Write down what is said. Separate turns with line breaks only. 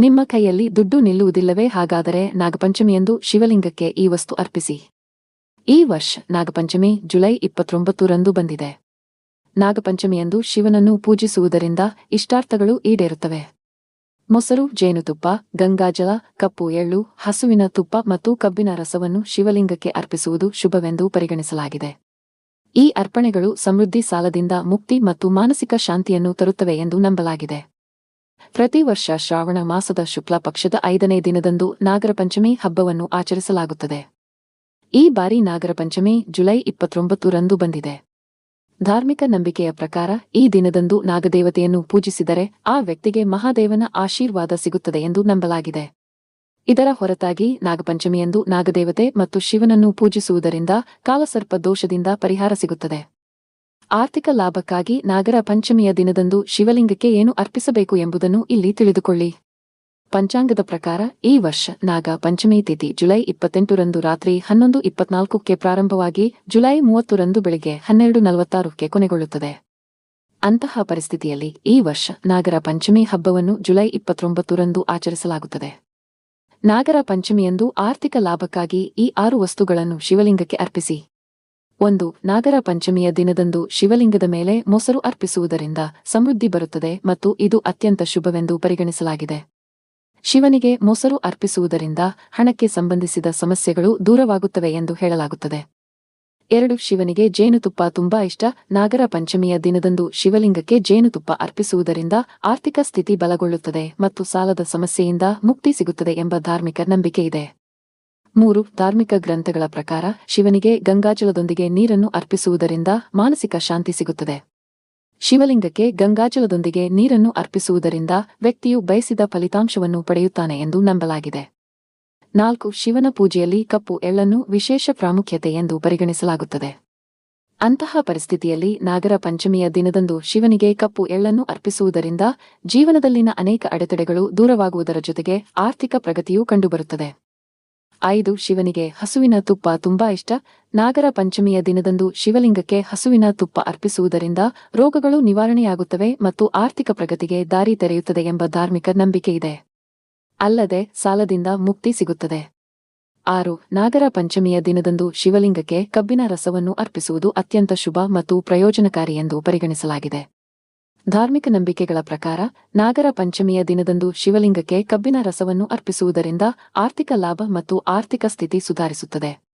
ನಿಮ್ಮ ಕೈಯಲ್ಲಿ ದುಡ್ಡು ನಿಲ್ಲುವುದಿಲ್ಲವೇ? ಹಾಗಾದರೆ ನಾಗಪಂಚಮಿಯಂದು ಶಿವಲಿಂಗಕ್ಕೆ ಈ ವಸ್ತು ಅರ್ಪಿಸಿ. ಈ ವರ್ಷ ನಾಗಪಂಚಮಿ ಜುಲೈ ಇಪ್ಪತ್ತೊಂಬತ್ತರಂದು ಬಂದಿದೆ. ನಾಗಪಂಚಮಿಯಂದು ಶಿವನನ್ನು ಪೂಜಿಸುವುದರಿಂದ ಇಷ್ಟಾರ್ಥಗಳು ಈಡೇರುತ್ತವೆ. ಮೊಸರು, ಜೇನುತುಪ್ಪ, ಗಂಗಾಜಲ, ಕಪ್ಪು ಎಳ್ಳು, ಹಸುವಿನ ತುಪ್ಪ ಮತ್ತು ಕಬ್ಬಿನ ರಸವನ್ನು ಶಿವಲಿಂಗಕ್ಕೆ ಅರ್ಪಿಸುವುದು ಶುಭವೆಂದು ಪರಿಗಣಿಸಲಾಗಿದೆ. ಈ ಅರ್ಪಣೆಗಳು ಸಮೃದ್ಧಿ ಸಾಲದಿಂದ ಮುಕ್ತಿ ಮತ್ತು ಮಾನಸಿಕ ಶಾಂತಿಯನ್ನು ತರುತ್ತವೆ ಎಂದು ನಂಬಲಾಗಿದೆ. ಪ್ರತಿ ವರ್ಷ ಶ್ರಾವಣ ಮಾಸದ ಶುಕ್ಲ ಪಕ್ಷದ ಐದನೇ ದಿನದಂದು ನಾಗರ ಪಂಚಮಿ ಹಬ್ಬವನ್ನು ಆಚರಿಸಲಾಗುತ್ತದೆ. ಈ ಬಾರಿ ನಾಗರ ಪಂಚಮಿ ಜುಲೈ ಇಪ್ಪತ್ತೊಂಬತ್ತರಂದು ಬಂದಿದೆ. ಧಾರ್ಮಿಕ ನಂಬಿಕೆಯ ಪ್ರಕಾರ ಈ ದಿನದಂದು ನಾಗದೇವತೆಯನ್ನು ಪೂಜಿಸಿದರೆ ಆ ವ್ಯಕ್ತಿಗೆ ಮಹಾದೇವನ ಆಶೀರ್ವಾದ ಸಿಗುತ್ತದೆ ಎಂದು ನಂಬಲಾಗಿದೆ. ಇದರ ಹೊರತಾಗಿ ನಾಗಪಂಚಮಿಯಂದು ನಾಗದೇವತೆ ಮತ್ತು ಶಿವನನ್ನು ಪೂಜಿಸುವುದರಿಂದ ಕಾಲಸರ್ಪ ದೋಷದಿಂದ ಪರಿಹಾರ ಸಿಗುತ್ತದೆ. ಆರ್ಥಿಕ ಲಾಭಕ್ಕಾಗಿ ನಾಗರ ಪಂಚಮಿಯ ದಿನದಂದು ಶಿವಲಿಂಗಕ್ಕೆ ಏನು ಅರ್ಪಿಸಬೇಕು ಎಂಬುದನ್ನು ಇಲ್ಲಿ ತಿಳಿದುಕೊಳ್ಳಿ. ಪಂಚಾಂಗದ ಪ್ರಕಾರ ಈ ವರ್ಷ ನಾಗ ಪಂಚಮಿ ತಿಥಿ ಜುಲೈ ಇಪ್ಪತ್ತೆಂಟರಂದು ರಾತ್ರಿ ಹನ್ನೊಂದು ಇಪ್ಪತ್ನಾಲ್ಕಕ್ಕೆ ಪ್ರಾರಂಭವಾಗಿ ಜುಲೈ ಮೂವತ್ತರಂದು ಬೆಳಿಗ್ಗೆ ಹನ್ನೆರಡು ನಲವತ್ತಾರಕ್ಕೆ ಕೊನೆಗೊಳ್ಳುತ್ತದೆ. ಅಂತಹ ಪರಿಸ್ಥಿತಿಯಲ್ಲಿ ಈ ವರ್ಷ ನಾಗರ ಪಂಚಮಿ ಹಬ್ಬವನ್ನು ಜುಲೈ ಇಪ್ಪತ್ತೊಂಬತ್ತರಂದು ಆಚರಿಸಲಾಗುತ್ತದೆ. ನಾಗರ ಪಂಚಮಿಯಂದು ಆರ್ಥಿಕ ಲಾಭಕ್ಕಾಗಿ ಈ ಆರು ವಸ್ತುಗಳನ್ನು ಶಿವಲಿಂಗಕ್ಕೆ ಅರ್ಪಿಸಿ. ಒಂದು, ನಾಗರ ಪಂಚಮಿಯ ದಿನದಂದು ಶಿವಲಿಂಗದ ಮೇಲೆ ಮೊಸರು ಅರ್ಪಿಸುವುದರಿಂದ ಸಮೃದ್ಧಿ ಬರುತ್ತದೆ ಮತ್ತು ಇದು ಅತ್ಯಂತ ಶುಭವೆಂದು ಪರಿಗಣಿಸಲಾಗಿದೆ. ಶಿವನಿಗೆ ಮೊಸರು ಅರ್ಪಿಸುವುದರಿಂದ ಹಣಕ್ಕೆ ಸಂಬಂಧಿಸಿದ ಸಮಸ್ಯೆಗಳು ದೂರವಾಗುತ್ತವೆ ಎಂದು ಹೇಳಲಾಗುತ್ತದೆ. ಎರಡು, ಶಿವನಿಗೆ ಜೇನುತುಪ್ಪ ತುಂಬಾ ಇಷ್ಟ, ನಾಗರ ಪಂಚಮಿಯ ದಿನದಂದು ಶಿವಲಿಂಗಕ್ಕೆ ಜೇನುತುಪ್ಪ ಅರ್ಪಿಸುವುದರಿಂದ ಆರ್ಥಿಕ ಸ್ಥಿತಿ ಬಲಗೊಳ್ಳುತ್ತದೆ ಮತ್ತು ಸಾಲದ ಸಮಸ್ಯೆಯಿಂದ ಮುಕ್ತಿ ಸಿಗುತ್ತದೆ ಎಂಬ ಧಾರ್ಮಿಕ ನಂಬಿಕೆಯಿದೆ ಮೂರು, ಧಾರ್ಮಿಕ ಗ್ರಂಥಗಳ ಪ್ರಕಾರ, ಶಿವನಿಗೆ ಗಂಗಾಜಲದೊಂದಿಗೆ ನೀರನ್ನು ಅರ್ಪಿಸುವುದರಿಂದ ಮಾನಸಿಕ ಶಾಂತಿ ಸಿಗುತ್ತದೆ. ಶಿವಲಿಂಗಕ್ಕೆ ಗಂಗಾಜಲದೊಂದಿಗೆ ನೀರನ್ನು ಅರ್ಪಿಸುವುದರಿಂದ ವ್ಯಕ್ತಿಯು ಬಯಸಿದ ಫಲಿತಾಂಶವನ್ನು ಪಡೆಯುತ್ತಾನೆ ಎಂದು ನಂಬಲಾಗಿದೆ. ನಾಲ್ಕು, ಶಿವನ ಪೂಜೆಯಲ್ಲಿ ಕಪ್ಪು ಎಳ್ಳನ್ನು ವಿಶೇಷ ಪ್ರಾಮುಖ್ಯತೆ ಎಂದು ಪರಿಗಣಿಸಲಾಗುತ್ತದೆ. ಅಂತಹ ಪರಿಸ್ಥಿತಿಯಲ್ಲಿ ನಾಗರ ಪಂಚಮಿಯ ದಿನದಂದು ಶಿವನಿಗೆ ಕಪ್ಪು ಎಳ್ಳನ್ನು ಅರ್ಪಿಸುವುದರಿಂದ ಜೀವನದಲ್ಲಿನ ಅನೇಕ ಅಡೆತಡೆಗಳು ದೂರವಾಗುವುದರ ಜೊತೆಗೆ ಆರ್ಥಿಕ ಪ್ರಗತಿಯೂ ಕಂಡುಬರುತ್ತದೆ. ಐದು ಶಿವನಿಗೆ ಹಸುವಿನ ತುಪ್ಪ ತುಂಬಾ ಇಷ್ಟ. ನಾಗರ ಪಂಚಮಿಯ ದಿನದಂದು ಶಿವಲಿಂಗಕ್ಕೆ ಹಸುವಿನ ತುಪ್ಪ ಅರ್ಪಿಸುವುದರಿಂದ ರೋಗಗಳು ನಿವಾರಣೆಯಾಗುತ್ತವೆ ಮತ್ತು ಆರ್ಥಿಕ ಪ್ರಗತಿಗೆ ದಾರಿ ತೆರೆಯುತ್ತದೆ ಎಂಬ ಧಾರ್ಮಿಕ ನಂಬಿಕೆ ಇದೆ. ಅಲ್ಲದೆ ಸಾಲದಿಂದ ಮುಕ್ತಿ ಸಿಗುತ್ತದೆ. ಆರು, ನಾಗರ ಪಂಚಮಿಯ ದಿನದಂದು ಶಿವಲಿಂಗಕ್ಕೆ ಕಬ್ಬಿನ ರಸವನ್ನು ಅರ್ಪಿಸುವುದು ಅತ್ಯಂತ ಶುಭ ಮತ್ತು ಪ್ರಯೋಜನಕಾರಿ ಎಂದು ಪರಿಗಣಿಸಲಾಗಿದೆ. ಧಾರ್ಮಿಕ ನಂಬಿಕೆಗಳ ಪ್ರಕಾರ, ನಾಗರ ಪಂಚಮಿಯ ದಿನದಂದು ಶಿವಲಿಂಗಕ್ಕೆ ಕಬ್ಬಿನ ರಸವನ್ನು ಅರ್ಪಿಸುವುದರಿಂದ ಆರ್ಥಿಕ ಲಾಭ ಮತ್ತು ಆರ್ಥಿಕ ಸ್ಥಿತಿ ಸುಧಾರಿಸುತ್ತದೆ.